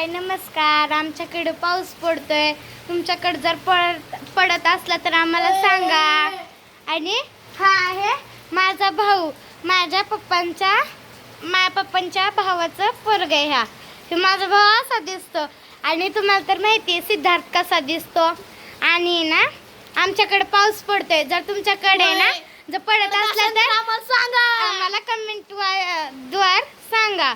हाय नमस्कार. आमच्याकडे पाऊस पडतोय. तुमच्याकडे जर पडत पडत असला तर आम्हाला सांगा. आणि हा आहे माझा भाऊ. माझ्या पप्पांच्या माझ्या पप्पांच्या भावाचं पोरग आहे हा. हे माझा भाऊ असा दिसतो. आणि तुम्हाला तर माहिती आहे सिद्धार्थ कसा दिसतो. आणि ना आमच्याकडे पाऊस पडतोय. जर तुमच्याकडे ना जर पडत असला तर सांगा. आम्हाला कमेंट द्वार सांगा.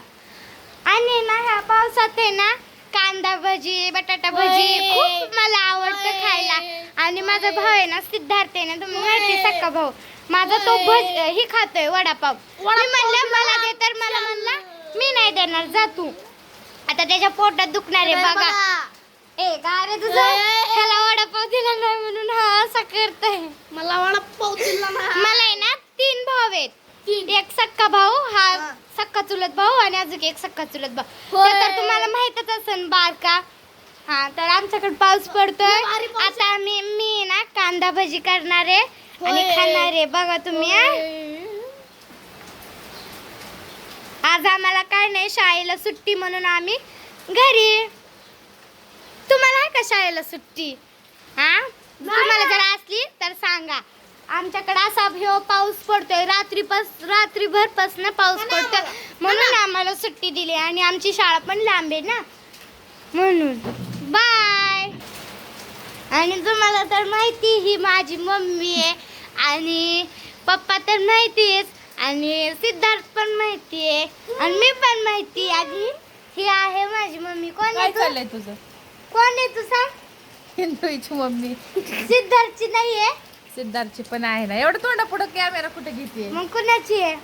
आणि ना ह्या पावसात आहे ना कांदा भजी बटाटा भजी होय. खूप मला आवडतं होय. खायला आणि माझा भाऊ आहे ना सिद्धार्थ आहे ना तुम्ही माहिती. सक्का भाऊ माझा तो होय. भज ही खातोय वडापाव मी वडापाव म्हणलं मला दे तर मला. म्हणला मी नाही देणार जा तू आता त्याच्या पोटात दुखणार आहे बघा ए काय रे तुझं. ह्याला वडापाव दिला नाही म्हणून हा असा करतोय मला वडापाव दिला ना मला आहे ना तीन भाऊ आहेत तीन. एक सक्का भाऊ हा हा. सक्का चुलत भाऊ आणि अजून एक सक्का चुलत भाऊ. ते तर तुम्हाला माहितच असेल बारका. हा तर आमच्याकडे पाऊस पडतोय. भारी पाऊस. आता मी मी ना कांदा भजी करणार आहे आणि होय. खाणार आहे. बघा तुम्ही हा. आज आम्हाला काय नाही शाळेला सुट्टी म्हणून आम्ही घरी. तुम्हाला आहे का शाळेला सुट्टी? हा? तुम्हाला जर असली तर सांगा. आमच्याकडे असा ह्यो पाऊस पडतोय रात्रीपास रात्रीभरपासून पाऊस हा ना, पडतोय. आम्हाला. म्हणून आम्हाला सुट्टी दिली आणि आमची शाळा पण लांब आहे ना. म्हणून. बाय आणि तुम्हाला तर माहिती ही माझी मम्मी आहे आणि पप्पा तर माहितीच आणि सिद्धार्थ पण माहिती आहे आणि मी पण माहिती आणि ही आहे माझी मम्मी. कोण काय आहे तू? चाललंय तुझं? कोण आहे तू सांग हिंदूची मम्मी. सिद्धार्थची नाही आहे. सिद्धार्थची पण आहे ना. एवढं तोंडा पुढं कॅमेरा कुठे घेते? मग कुणाची आहे?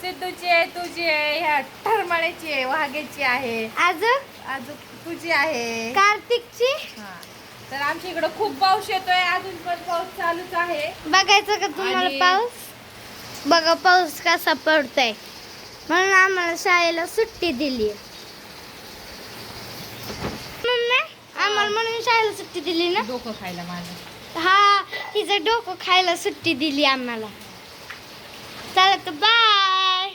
सिद्धूची आहे तुझी आहे ह्या ठरमाळ्याची आहे वाघेची आहे. अजून? अजून तुझी आहे. कार्तिकची? हा. तर आमच्या इकडं खूप पाऊस येतोय. अजून पण पाऊस चालूच आहे. बघायचं का तुम्हाला आणि- पाऊस? बघा पाऊस कसा पडतोय. म्हणून आम्हाला शाळेला सुट्टी दिली मम्मी आम्हाला म्हणून शाळेला सुट्टी दिली ना? डोकं खायला माझं. हा तिचं डोकं खायला सुट्टी दिली आम्हाला. चला तर बाय